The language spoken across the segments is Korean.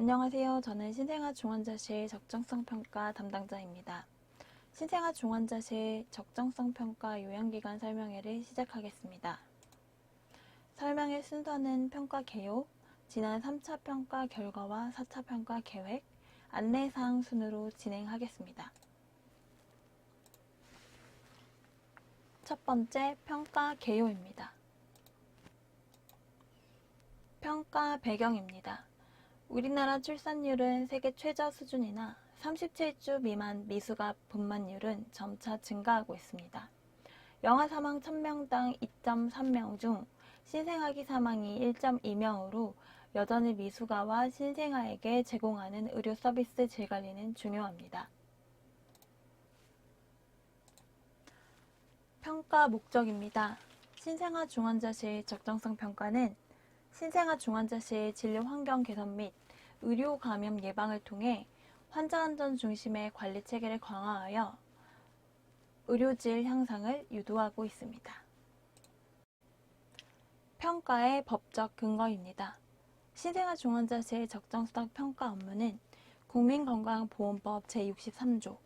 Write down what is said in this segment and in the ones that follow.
안녕하세요. 저는 신생아 중환자실 적정성 평가 담당자입니다. 신생아 중환자실 적정성 평가 요양기간 설명회를 시작하겠습니다. 설명회 순서는 평가 개요, 지난 3차 평가 결과와 4차 평가 계획, 안내사항 순으로 진행하겠습니다. 첫 번째 평가 개요입니다. 평가 배경입니다. 우리나라 출산율은 세계 최저 수준이나 37주 미만 미수가 분만율은 점차 증가하고 있습니다. 영아 사망 1000명당 2.3명 중 신생아기 사망이 1.2명으로 여전히 미숙아와 신생아에게 제공하는 의료 서비스 질 관리는 중요합니다. 평가 목적입니다. 신생아 중환자실 적정성 평가는 신생아 중환자실 진료 환경 개선 및 의료 감염 예방을 통해 환자 안전 중심의 관리 체계를 강화하여 의료질 향상을 유도하고 있습니다. 평가의 법적 근거입니다. 신생아 중환자 실 적정성 평가 업무는 국민건강보험법 제63조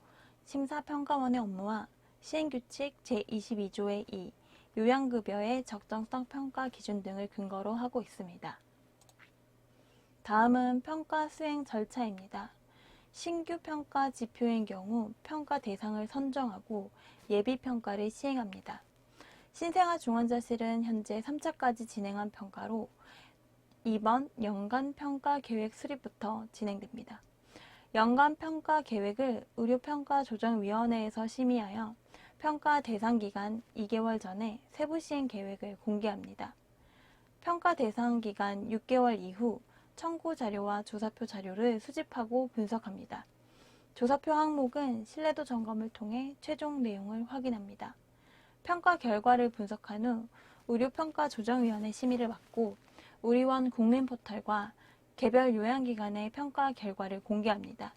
심사평가원의 업무와 시행규칙 제22조의 2 요양급여의 적정성 평가 기준 등을 근거로 하고 있습니다. 다음은 평가 수행 절차입니다. 신규 평가 지표인 경우 평가 대상을 선정하고 예비 평가를 시행합니다. 신생아 중환자실은 현재 3차까지 진행한 평가로 이번 연간 평가 계획 수립부터 진행됩니다. 연간 평가 계획을 의료평가조정위원회에서 심의하여 평가 대상 기간 2개월 전에 세부 시행 계획을 공개합니다. 평가 대상 기간 6개월 이후 청구 자료와 조사표 자료를 수집하고 분석합니다. 조사표 항목은 신뢰도 점검을 통해 최종 내용을 확인합니다. 평가 결과를 분석한 후 의료평가 조정위원회 심의를 받고 우리원 국민포털과 개별 요양기관의 평가 결과를 공개합니다.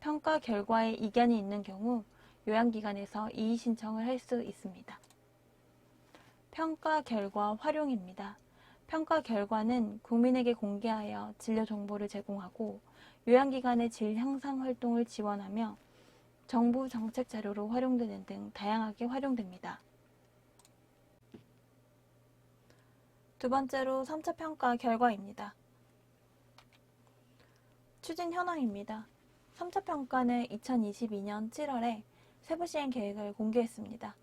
평가 결과에 이견이 있는 경우 요양기관에서 이의 신청을 할 수 있습니다. 평가 결과 활용입니다. 평가 결과는 국민에게 공개하여 진료 정보를 제공하고 요양기관의 질 향상 활동을 지원하며 정부 정책 자료로 활용되는 등 다양하게 활용됩니다. 두 번째로 3차 평가 결과입니다. 추진 현황입니다. 3차 평가는 2022년 7월에 세부 시행 계획을 공개했습니다.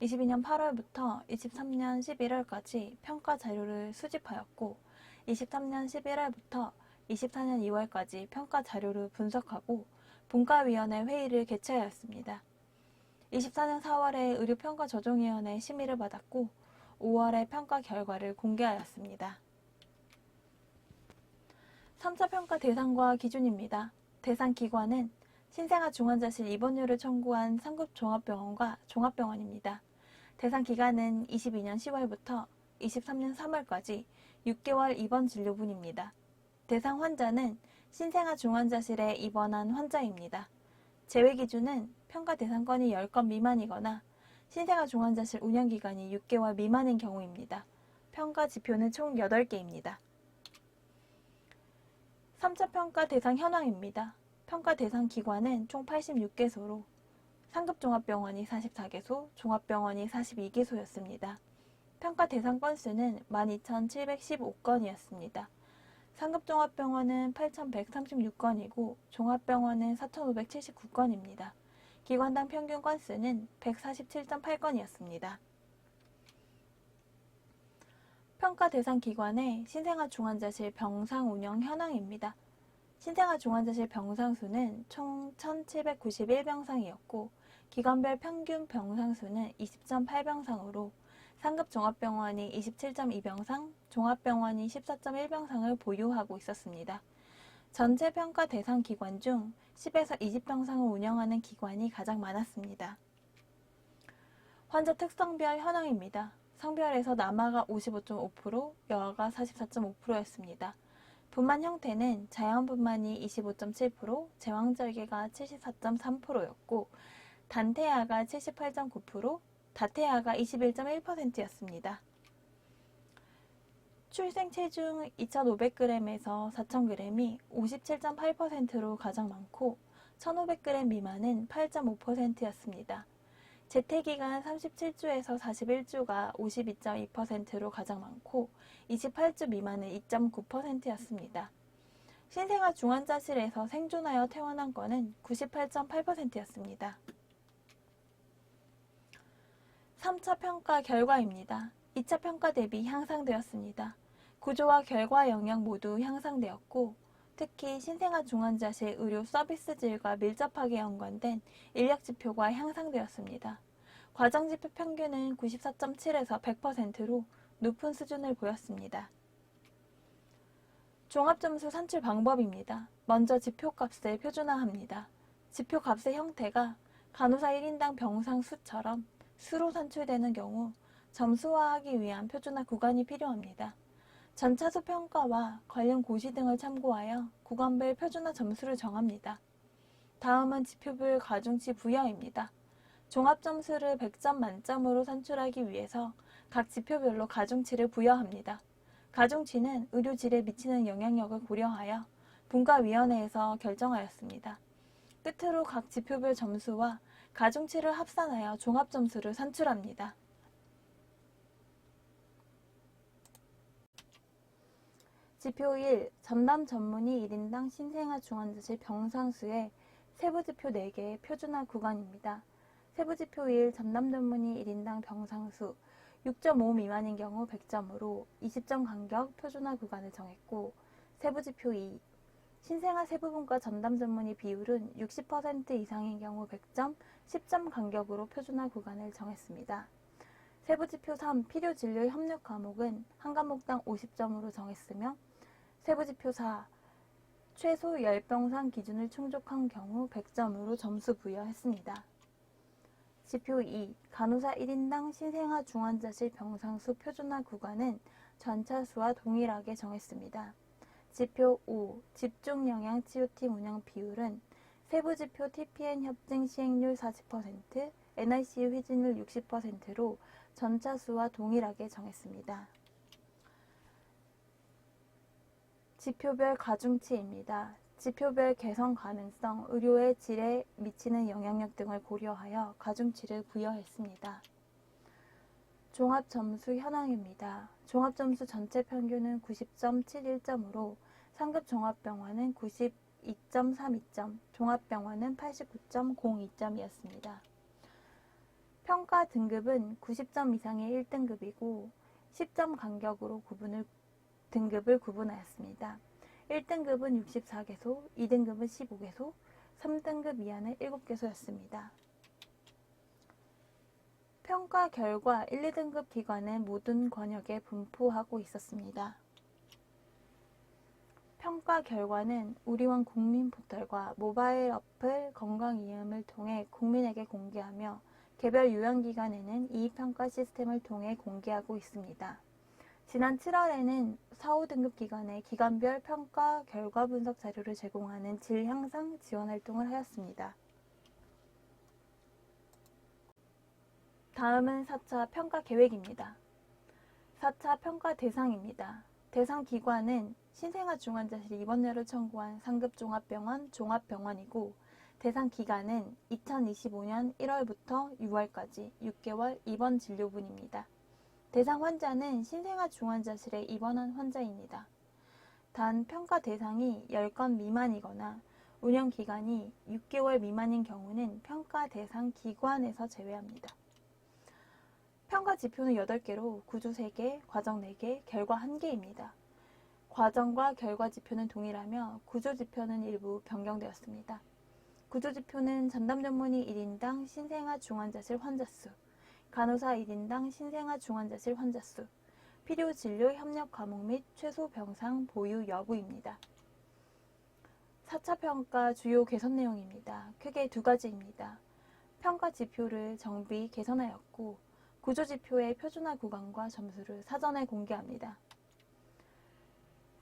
22년 8월부터 23년 11월까지 평가 자료를 수집하였고 23년 11월부터 24년 2월까지 평가 자료를 분석하고 분과위원회 회의를 개최하였습니다. 24년 4월에 의료평가조정위원회 심의를 받았고 5월에 평가 결과를 공개하였습니다. 3차 평가 대상과 기준입니다. 대상 기관은 신생아 중환자실 입원료를 청구한 상급 종합병원과 종합병원입니다. 대상 기간은 22년 10월부터 23년 3월까지 6개월 입원 진료분입니다. 대상 환자는 신생아 중환자실에 입원한 환자입니다. 제외 기준은 평가 대상건이 10건 미만이거나 신생아 중환자실 운영 기간이 6개월 미만인 경우입니다. 평가 지표는 총 8개입니다. 3차 평가 대상 현황입니다. 평가 대상 기관은 총 86개소로 상급종합병원이 44개소, 종합병원이 42개소였습니다. 평가 대상 건수는 12,715건이었습니다. 상급종합병원은 8,136건이고 종합병원은 4,579건입니다. 기관당 평균 건수는 147.8건이었습니다. 평가 대상 기관의 신생아 중환자실 병상 운영 현황입니다. 신생아 중환자실 병상 수는 총 1,791병상이었고 기관별 평균 병상 수는 20.8병상으로 상급 종합병원이 27.2병상, 종합병원이 14.1병상을 보유하고 있었습니다. 전체 평가 대상 기관 중 10에서 20병상을 운영하는 기관이 가장 많았습니다. 환자 특성별 현황입니다. 성별에서 남아가 55.5%, 여아가 44.5%였습니다. 분만 형태는 자연분만이 25.7%, 제왕절개가 74.3%였고 단태아가 78.9%, 다태아가 21.1%였습니다. 출생 체중 2,500g에서 4,000g이 57.8%로 가장 많고 1,500g 미만은 8.5%였습니다. 재택기간 37주에서 41주가 52.2%로 가장 많고 28주 미만은 2.9%였습니다. 신생아 중환자실에서 생존하여 퇴원한 건은 98.8%였습니다. 3차 평가 결과입니다. 2차 평가 대비 향상되었습니다. 구조와 결과 영역 모두 향상되었고 특히 신생아 중환자실 의료 서비스 질과 밀접하게 연관된 인력 지표가 향상되었습니다. 과정 지표 평균은 94.7에서 100%로 높은 수준을 보였습니다. 종합점수 산출 방법입니다. 먼저 지표값을 표준화합니다. 지표값의 형태가 간호사 1인당 병상 수처럼 수로 산출되는 경우 점수화하기 위한 표준화 구간이 필요합니다. 전차수 평가와 관련 고시 등을 참고하여 구간별 표준화 점수를 정합니다. 다음은 지표별 가중치 부여입니다. 종합점수를 100점 만점으로 산출하기 위해서 각 지표별로 가중치를 부여합니다. 가중치는 의료질에 미치는 영향력을 고려하여 분과위원회에서 결정하였습니다. 끝으로 각 지표별 점수와 가중치를 합산하여 종합점수를 산출합니다. 지표 1. 전남 전문의 1인당 신생아 중환자실 병상수의 세부지표 4개의 표준화 구간입니다. 세부지표 1. 전남 전문의 1인당 병상수 6.5 미만인 경우 100점으로 20점 간격 표준화 구간을 정했고 세부지표 2. 신생아 세부분과 전담 전문의 비율은 60% 이상인 경우 100점, 10점 간격으로 표준화 구간을 정했습니다. 세부지표 3. 필요 진료 협력 과목은 한 과목당 50점으로 정했으며 세부지표 4. 최소 10병상 기준을 충족한 경우 100점으로 점수 부여했습니다. 지표 2. 간호사 1인당 신생아 중환자실 병상수 표준화 구간은 전차수와 동일하게 정했습니다. 지표 5. 집중 영양 치유팀 운영 비율은 세부 지표 TPN 협증 시행률 40%, NICU 회진율 60%로 전차수와 동일하게 정했습니다. 지표별 가중치입니다. 지표별 개선 가능성, 의료의 질에 미치는 영향력 등을 고려하여 가중치를 부여했습니다. 종합 점수 현황입니다. 종합 점수 전체 평균은 90.71점으로 상급 종합병원은 92.32점, 종합병원은 89.02점이었습니다. 평가 등급은 90점 이상의 1등급이고 10점 간격으로 구분을 등급을 구분하였습니다. 1등급은 64개소, 2등급은 15개소, 3등급 이하는 7개소였습니다. 평가 결과 1, 2등급 기관은 모든 권역에 분포하고 있었습니다. 평가 결과는 우리원 국민 포털과 모바일 어플 건강 이음을 통해 국민에게 공개하며 개별 요양기관에는 이 평가 시스템을 통해 공개하고 있습니다. 지난 7월에는 4, 5등급 기관에 기관별 평가 결과 분석 자료를 제공하는 질 향상 지원 활동을 하였습니다. 다음은 4차 평가 계획입니다. 4차 평가 대상입니다. 대상 기관은 신생아 중환자실 입원료를 청구한 상급 종합병원 종합병원이고 대상 기간은 2025년 1월부터 6월까지 6개월 입원 진료분입니다. 대상 환자는 신생아 중환자실에 입원한 환자입니다. 단 평가 대상이 10건 미만이거나 운영 기간이 6개월 미만인 경우는 평가 대상 기관에서 제외합니다. 평가 지표는 8개로 구조 3개, 과정 4개, 결과 1개입니다. 과정과 결과 지표는 동일하며 구조 지표는 일부 변경되었습니다. 구조 지표는 전담 전문의 1인당 신생아 중환자실 환자 수, 간호사 1인당 신생아 중환자실 환자 수, 필요 진료 협력 과목 및 최소 병상 보유 여부입니다. 4차 평가 주요 개선 내용입니다. 크게 두 가지입니다. 평가 지표를 정비 개선하였고, 구조 지표의 표준화 구간과 점수를 사전에 공개합니다.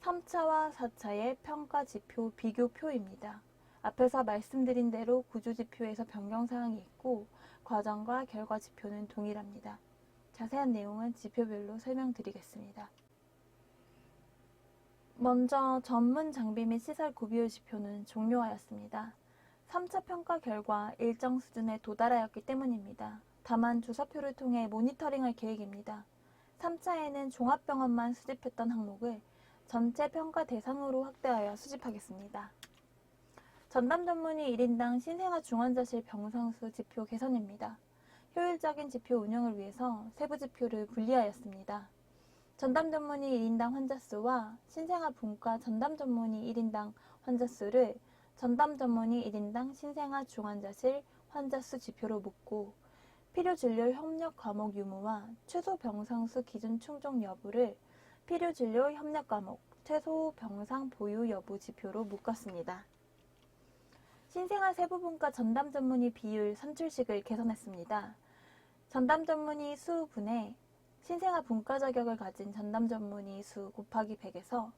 3차와 4차의 평가 지표 비교표입니다. 앞에서 말씀드린 대로 구조 지표에서 변경 사항이 있고 과정과 결과 지표는 동일합니다. 자세한 내용은 지표별로 설명드리겠습니다. 먼저 전문 장비 및 시설 구비율 지표는 종료하였습니다. 3차 평가 결과 일정 수준에 도달하였기 때문입니다. 다만 조사표를 통해 모니터링할 계획입니다. 3차에는 종합병원만 수집했던 항목을 전체 평가 대상으로 확대하여 수집하겠습니다. 전담 전문의 1인당 신생아 중환자실 병상수 지표 개선입니다. 효율적인 지표 운영을 위해서 세부 지표를 분리하였습니다. 전담 전문의 1인당 환자 수와 신생아 분과 전담 전문의 1인당 환자 수를 전담 전문의 1인당 신생아 중환자실 환자 수 지표로 묶고 필요 진료 협력 과목 유무와 최소 병상 수 기준 충족 여부를 필요 진료 협력 과목 최소 병상 보유 여부 지표로 묶었습니다. 신생아 세부분과 전담 전문의 비율 산출식을 개선했습니다. 전담 전문의 수 분에 신생아 분과 자격을 가진 전담 전문의 수 곱하기 100에서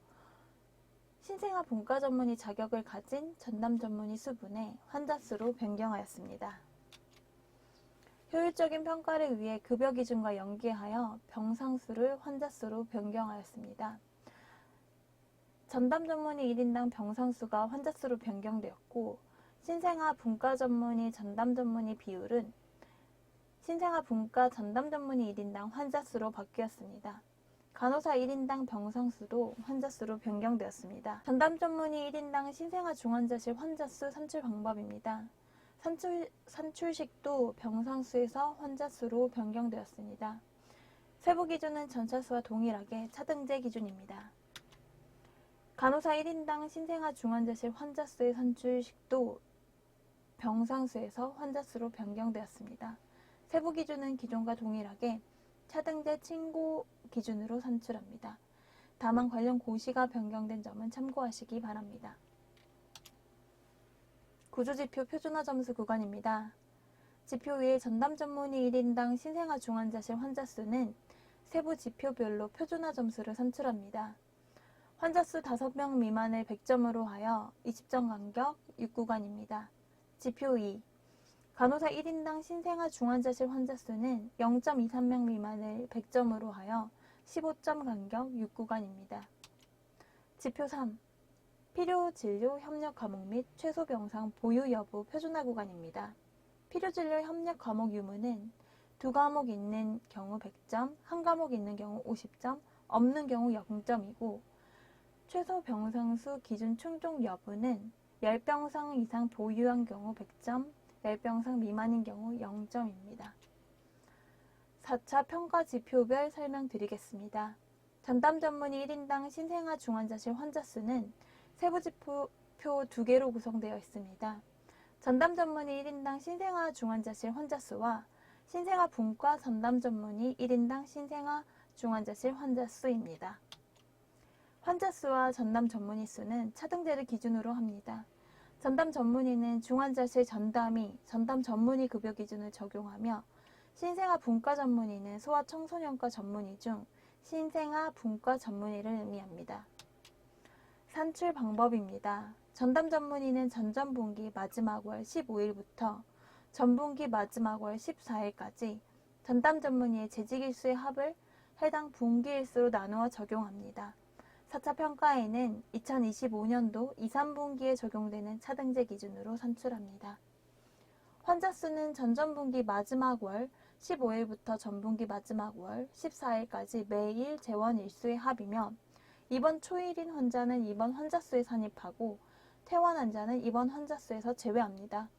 신생아 분과 전문의 자격을 가진 전담 전문의 수분의 환자 수로 변경하였습니다. 효율적인 평가를 위해 급여 기준과 연계하여 병상 수를 환자 수로 변경하였습니다. 전담 전문의 1인당 병상 수가 환자 수로 변경되었고 신생아 분과 전문의 전담 전문의 비율은 신생아 분과 전담 전문의 1인당 환자 수로 바뀌었습니다. 간호사 1인당 병상 수도 환자 수로 변경되었습니다. 전담 전문의 1인당 신생아 중환자실 환자 수 산출 방법입니다. 산출, 산출식도 병상 수에서 환자 수로 변경되었습니다. 세부 기준은 전차 수와 동일하게 차등제 기준입니다. 간호사 1인당 신생아 중환자실 환자 수의 산출식도 병상 수에서 환자 수로 변경되었습니다. 세부 기준은 기존과 동일하게 차등제 친고 기준으로 산출합니다. 다만 관련 고시가 변경된 점은 참고하시기 바랍니다. 구조지표 표준화 점수 구간입니다. 지표 위의 전담 전문의 1인당 신생아 중환자실 환자 수는 세부 지표별로 표준화 점수를 산출합니다. 환자 수 5명 미만을 100점으로 하여 20점 간격 6구간입니다. 지표 2. 간호사 1인당 신생아 중환자실 환자 수는 0.23명 미만을 100점으로 하여 15점 간격 6구간입니다. 지표 3. 필요 진료 협력 과목 및 최소 병상 보유 여부 표준화 구간입니다. 필요 진료 협력 과목 유무는 두 과목 있는 경우 100점, 한 과목 있는 경우 50점, 없는 경우 0점이고 최소 병상 수 기준 충족 여부는 10병 상 이상 보유한 경우 100점, 10병 상 미만인 경우 0점입니다. 4차 평가 지표별 설명드리겠습니다. 전담 전문의 1인당 신생아 중환자실 환자 수는 세부 지표 두 개로 구성되어 있습니다. 전담 전문의 1인당 신생아 중환자실 환자 수와 신생아 분과 전담 전문의 1인당 신생아 중환자실 환자 수입니다. 환자 수와 전담 전문의 수는 차등제를 기준으로 합니다. 전담 전문의는 중환자실 전담이 전담 전문의 급여 기준을 적용하며 신생아 분과 전문의는 소아 청소년과 전문의 중 신생아 분과 전문의를 의미합니다. 산출 방법입니다. 전담 전문의는 전전분기 마지막 월 15일부터 전분기 마지막 월 14일까지 전담 전문의의 재직일수의 합을 해당 분기일수로 나누어 적용합니다. 4차 평가에는 2025년도 2, 3분기에 적용되는 차등제 기준으로 산출합니다. 환자 수는 전전분기 마지막 월 15일부터 전분기 마지막 월 14일까지 매일 재원 일수의 합이며 이번 초일인 환자는 이번 환자 수에 산입하고 퇴원 환자는 이번 환자 수에서 제외합니다.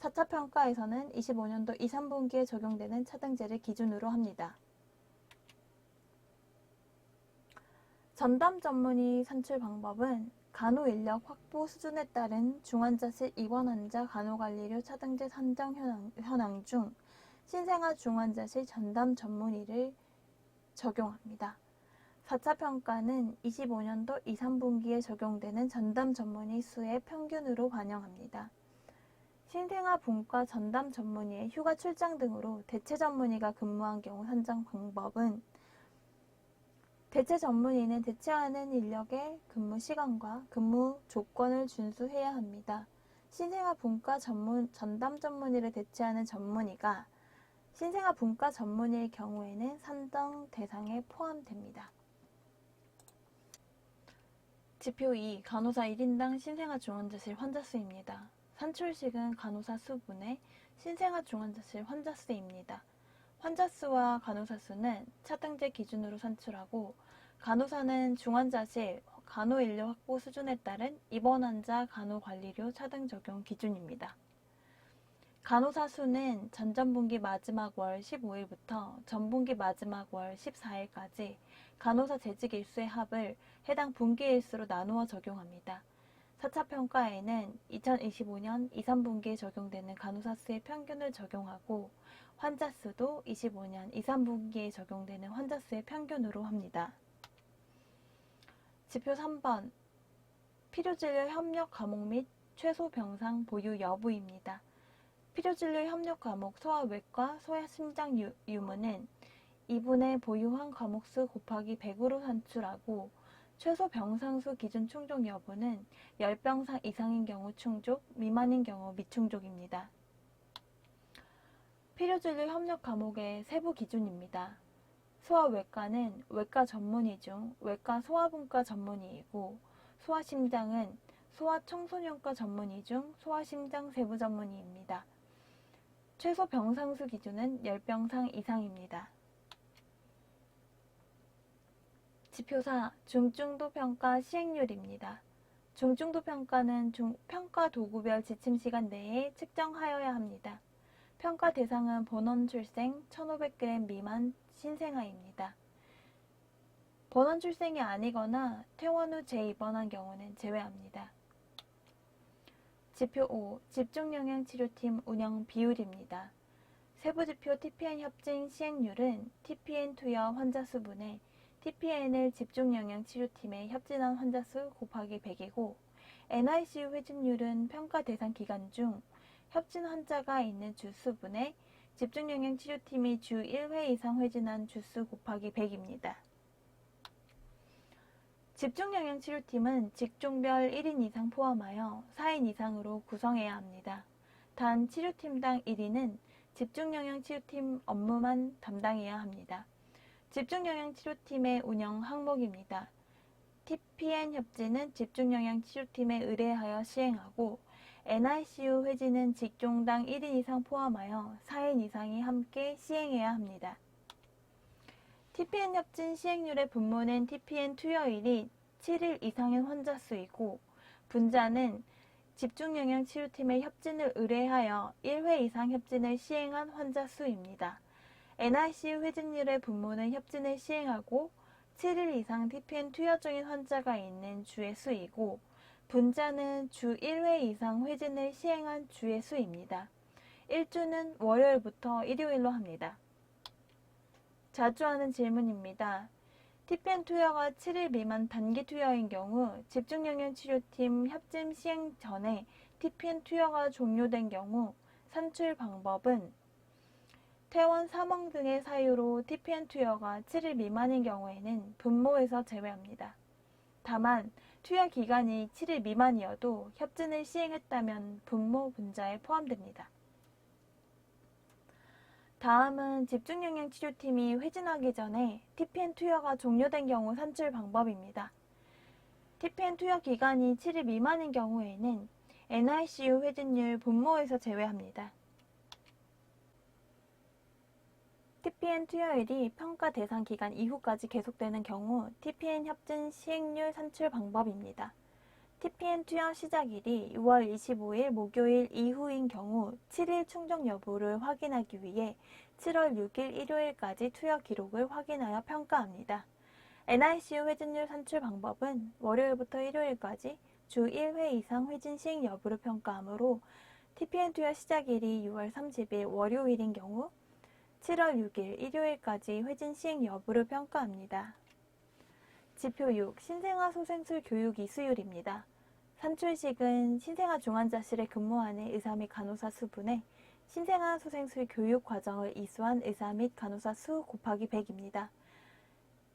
4차 평가에서는 25년도 2, 3분기에 적용되는 차등제를 기준으로 합니다. 전담 전문의 산출 방법은 간호 인력 확보 수준에 따른 중환자실 입원 환자 간호 관리료 차등제 산정 현황, 현황 중 신생아 중환자실 전담 전문의를 적용합니다. 4차 평가는 25년도 2, 3분기에 적용되는 전담 전문의 수의 평균으로 반영합니다. 신생아 분과 전담 전문의의 휴가 출장 등으로 대체 전문의가 근무한 경우 산정 방법은 대체 전문의는 대체하는 인력의 근무 시간과 근무 조건을 준수해야 합니다. 신생아 분과 전문, 전담 전문의를 대체하는 전문의가 신생아 분과 전문의의 경우에는 산정 대상에 포함됩니다. 지표 2. 간호사 1인당 신생아 중환자실 환자 수입니다. 산출식은 간호사 수분의 신생아 중환자실 환자 수입니다. 환자 수와 간호사 수는 차등제 기준으로 산출하고 간호사는 중환자실 간호 인력 확보 수준에 따른 입원 환자 간호 관리료 차등 적용 기준입니다. 간호사 수는 전전분기 마지막 월 15일부터 전분기 마지막 월 14일까지 간호사 재직 일수의 합을 해당 분기 일수로 나누어 적용합니다. 4차 평가에는 2025년 2, 3분기에 적용되는 간호사 수의 평균을 적용하고 환자 수도 25년 2, 3분기에 적용되는 환자 수의 평균으로 합니다. 지표 3번 필요진료 협력 과목 및 최소 병상 보유 여부입니다. 필요진료 협력 과목 소아외과, 소아심장 유- 유무는 2분의 보유한 과목 수 곱하기 100으로 산출하고 최소 병상수 기준 충족 여부는 10병상 이상인 경우 충족, 미만인 경우 미충족입니다. 필요진료 협력 과목의 세부 기준입니다. 소아외과는 외과 전문의 중 외과 소아분과 전문의이고 소아심장은 소아청소년과 전문의 중 소아심장 세부 전문의입니다. 최소 병상수 기준은 10병상 이상입니다. 지표사 중증도 평가 시행률입니다. 중증도 평가는 중- 평가 도구별 지침 시간 내에 측정하여야 합니다. 평가 대상은 본원 출생 1500g 미만 신생아입니다. 본원 출생이 아니거나 퇴원 후 재입원한 경우는 제외합니다. 지표 5. 집중영양 치료팀 운영 비율입니다. 세부 지표 TPN 협진 시행률은 TPN 투여 환자 수분에 TPN을 집중영양 치료팀에 협진한 환자 수 곱하기 100이고 NICU 회진율은 평가 대상 기간 중 협진 환자가 있는 주 수분에 집중영양 치료팀이 주 1회 이상 회진한 주수 곱하기 100입니다. 집중영양 치료팀은 직종별 1인 이상 포함하여 4인 이상으로 구성해야 합니다. 단 치료팀당 1인은 집중영양 치료팀 업무만 담당해야 합니다. 집중영양 치료팀의 운영 항목입니다. TPN 협진은 집중영양 치료팀에 의뢰하여 시행하고 NICU 회진은 직종당 1인 이상 포함하여 4인 이상이 함께 시행해야 합니다. TPN 협진 시행률의 분모는 TPN 투여일이 7일 이상인 환자 수이고 분자는 집중영양 치료팀의 협진을 의뢰하여 1회 이상 협진을 시행한 환자 수입니다. NICU 회진율의 분모는 협진을 시행하고 7일 이상 TPN 투여 중인 환자가 있는 주의 수이고 분자는 주 1회 이상 회진을 시행한 주의 수입니다. 1주는 월요일부터 일요일로 합니다. 자주 하는 질문입니다. TPN 투여가 7일 미만 단기 투여인 경우 집중영양 치료팀 협진 시행 전에 TPN 투여가 종료된 경우 산출 방법은 퇴원, 사망 등의 사유로 TPN 투여가 7일 미만인 경우에는 분모에서 제외합니다. 다만 투여 기간이 7일 미만이어도 협진을 시행했다면 분모 분자에 포함됩니다. 다음은 집중영양 치료팀이 회진하기 전에 TPN 투여가 종료된 경우 산출 방법입니다. TPN 투여 기간이 7일 미만인 경우에는 NICU 회진율 분모에서 제외합니다. TPN 투여일이 평가 대상 기간 이후까지 계속되는 경우 TPN 협진 시행률 산출 방법입니다. TPN 투여 시작일이 6월 25일 목요일 이후인 경우 7일 충족 여부를 확인하기 위해 7월 6일 일요일까지 투여 기록을 확인하여 평가합니다. NICU 회진율 산출 방법은 월요일부터 일요일까지 주 1회 이상 회진 시행 여부를 평가하므로 TPN 투여 시작일이 6월 30일 월요일인 경우 7월 6일 일요일까지 회진 시행 여부를 평가합니다. 지표 6. 신생아 소생술 교육 이수율입니다. 산출식은 신생아 중환자실에 근무하는 의사 및 간호사 수분에 신생아 소생술 교육 과정을 이수한 의사 및 간호사 수 곱하기 100입니다.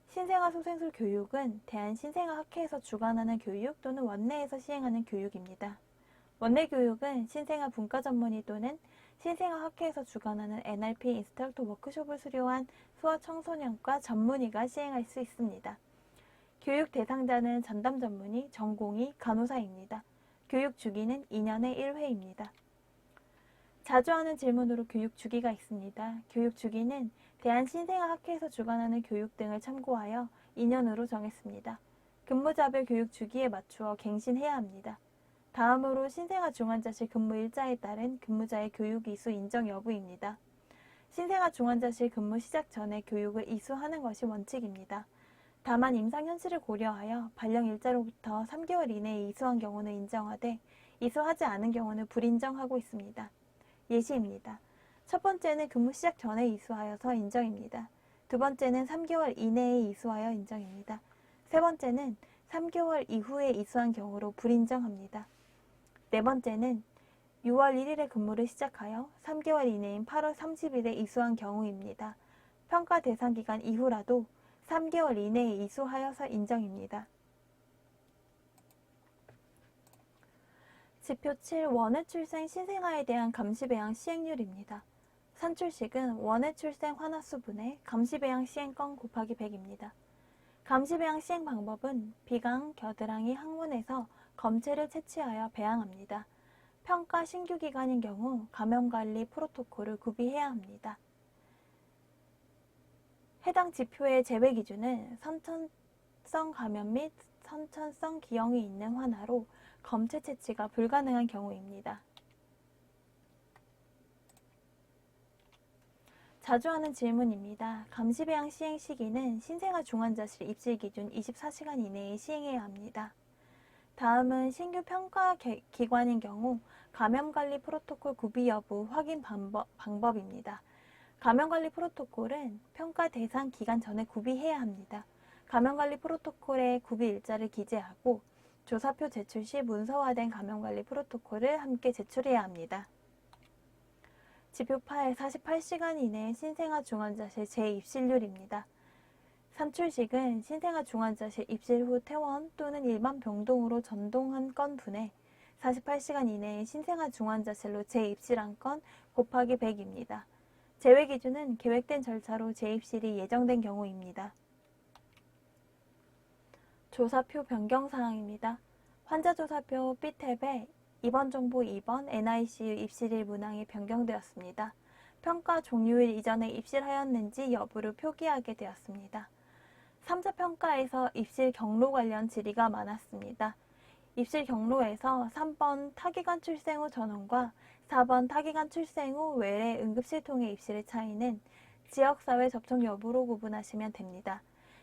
신생아 소생술 교육은 대한신생아학회에서 주관하는 교육 또는 원내에서 시행하는 교육입니다. 원내 교육은 신생아 분과 전문의 또는 신생아 학회에서 주관하는 NRP 인스트럭터 워크숍을 수료한 소아청소년과 전문의가 시행할 수 있습니다. 교육 대상자는 전담 전문의, 전공의, 간호사입니다. 교육 주기는 2년에 1회입니다. 자주 하는 질문으로 교육 주기가 있습니다. 교육 주기는 대한신생아학회에서 주관하는 교육 등을 참고하여 2년으로 정했습니다. 근무자별 교육 주기에 맞추어 갱신해야 합니다. 다음으로 신생아 중환자실 근무 일자에 따른 근무자의 교육 이수 인정 여부입니다. 신생아 중환자실 근무 시작 전에 교육을 이수하는 것이 원칙입니다. 다만 임상 현실을 고려하여 발령 일자로부터 3개월 이내에 이수한 경우는 인정하되 이수하지 않은 경우는 불인정하고 있습니다. 예시입니다. 첫 번째는 근무 시작 전에 이수하여서 인정입니다. 두 번째는 3개월 이내에 이수하여 인정입니다. 세 번째는 3개월 이후에 이수한 경우로 불인정합니다. 네 번째는 6월 1일에 근무를 시작하여 3개월 이내인 8월 30일에 이수한 경우입니다. 평가 대상 기간 이후라도 3개월 이내에 이수하여서 인정입니다. 지표 7 원외 출생 신생아에 대한 감시배양 시행률입니다. 산출식은 원외 출생 환화수 분의 감시배양 시행건 곱하기 100입니다. 감시배양 시행 방법은 비강, 겨드랑이, 항문에서 검체를 채취하여 배양합니다. 평가 신규 기간인 경우 감염관리 프로토콜을 구비해야 합니다. 해당 지표의 제외 기준은 선천성 감염 및 선천성 기형이 있는 환아로 검체 채취가 불가능한 경우입니다. 자주 하는 질문입니다. 감시배양 시행 시기는 신생아 중환자실 입실 기준 24시간 이내에 시행해야 합니다. 다음은 신규 평가 개- 기관인 경우 감염관리 프로토콜 구비 여부 확인 방법, 방법입니다. 감염관리 프로토콜은 평가 대상 기간 전에 구비해야 합니다. 감염관리 프로토콜의 구비 일자를 기재하고 조사표 제출 시 문서화된 감염관리 프로토콜을 함께 제출해야 합니다. 지표 8 48시간 이내 신생아 중환자실 재입실률입니다. 산출식은 신생아 중환자실 입실 후 퇴원 또는 일반 병동으로 전동한 건 분에 48시간 이내에 신생아 중환자실로 재입실한 건 곱하기 100입니다. 제외 기준은 계획된 절차로 재입실이 예정된 경우입니다. 조사표 변경 사항입니다. 환자 조사표 B탭에 입원 정보 2번 NICU 입실일 문항이 변경되었습니다. 평가 종료일 이전에 입실하였는지 여부를 표기하게 되었습니다. 3차 평가에서 입실 경로 관련 질의가 많았습니다. 입실 경로에서 3번 타기관 출생 후 전원과 4번 타기관 출생 후 외래 응급실통의 입실의 차이는 지역사회 접촉 여부로 구분하시면 됩니다.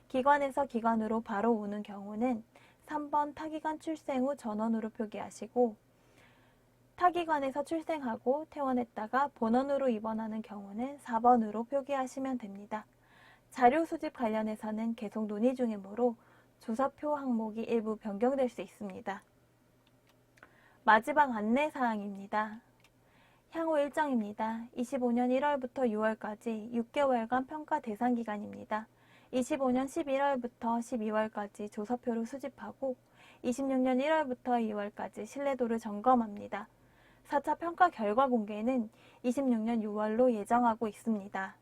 기관에서 기관으로 바로 오는 경우는 3번 타기관 출생 후 전원으로 표기하시고 타기관에서 출생하고 퇴원했다가 본원으로 입원하는 경우는 4번으로 표기하시면 됩니다. 자료 수집 관련해서는 계속 논의 중이므로 조사표 항목이 일부 변경될 수 있습니다. 마지막 안내 사항입니다. 향후 일정입니다. 25년 1월부터 6월까지 6개월간 평가 대상 기간입니다. 25년 11월부터 12월까지 조사표를 수집하고 26년 1월부터 2월까지 신뢰도를 점검합니다. 4차 평가 결과 공개는 26년 6월로 예정하고 있습니다.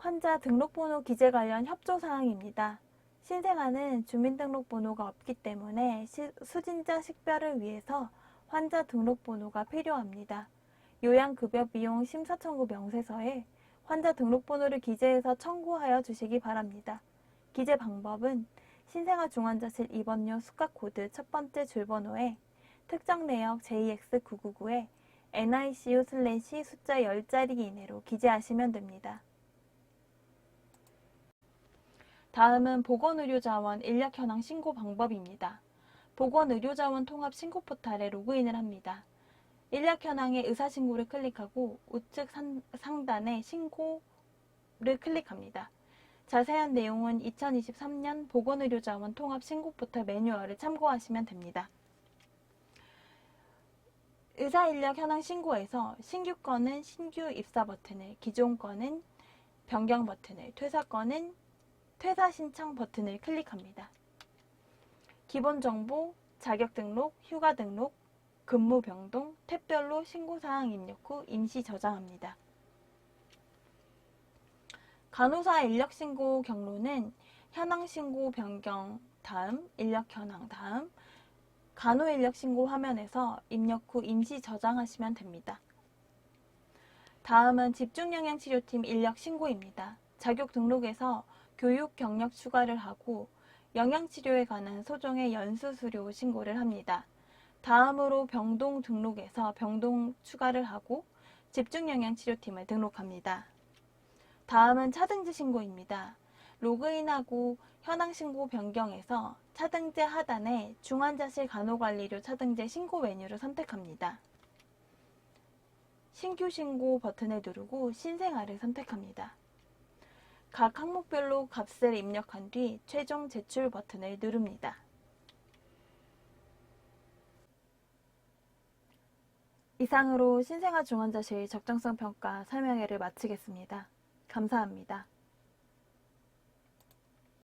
환자 등록번호 기재 관련 협조사항입니다. 신생아는 주민등록번호가 없기 때문에 시- 수진자 식별을 위해서 환자 등록번호가 필요합니다. 요양급여 비용 심사청구 명세서에 환자 등록번호를 기재해서 청구하여 주시기 바랍니다. 기재 방법은 신생아 중환자실 입원료 수가코드 첫 번째 줄번호에 특정 내역 JX999에 NICU 슬래시 숫자 10자리 이내로 기재하시면 됩니다. 다음은 보건의료자원 인력 현황 신고 방법입니다. 보건의료자원 통합 신고 포탈에 로그인을 합니다. 인력 현황에 의사 신고를 클릭하고 우측 산- 상단에 신고를 클릭합니다. 자세한 내용은 2023년 보건의료자원 통합 신고 포털 매뉴얼을 참고하시면 됩니다. 의사 인력 현황 신고에서 신규 건은 신규 입사 버튼을, 기존 건은 변경 버튼을, 퇴사 건은 퇴사 신청 버튼을 클릭합니다. 기본 정보, 자격 등록, 휴가 등록, 근무 변동, 탭별로 신고 사항 입력 후 임시 저장합니다. 간호사 인력 신고 경로는 현황 신고 변경 다음, 인력 현황 다음, 간호 인력 신고 화면에서 입력 후 임시 저장하시면 됩니다. 다음은 집중영양치료팀 인력 신고입니다. 자격 등록에서 교육 경력 추가를 하고 영양치료에 관한 소정의 연수수료 신고를 합니다. 다음으로 병동 등록에서 병동 추가를 하고 집중영양치료팀을 등록합니다. 다음은 차등제 신고입니다. 로그인하고 현황 신고 변경에서 차등제 하단에 중환자실 간호관리료 차등제 신고 메뉴를 선택합니다. 신규 신고 버튼을 누르고 신생아를 선택합니다. 각 항목별로 값을 입력한 뒤 최종 제출 버튼을 누릅니다. 이상으로 신생아 중환자실 적정성 평가 설명회를 마치겠습니다. 감사합니다.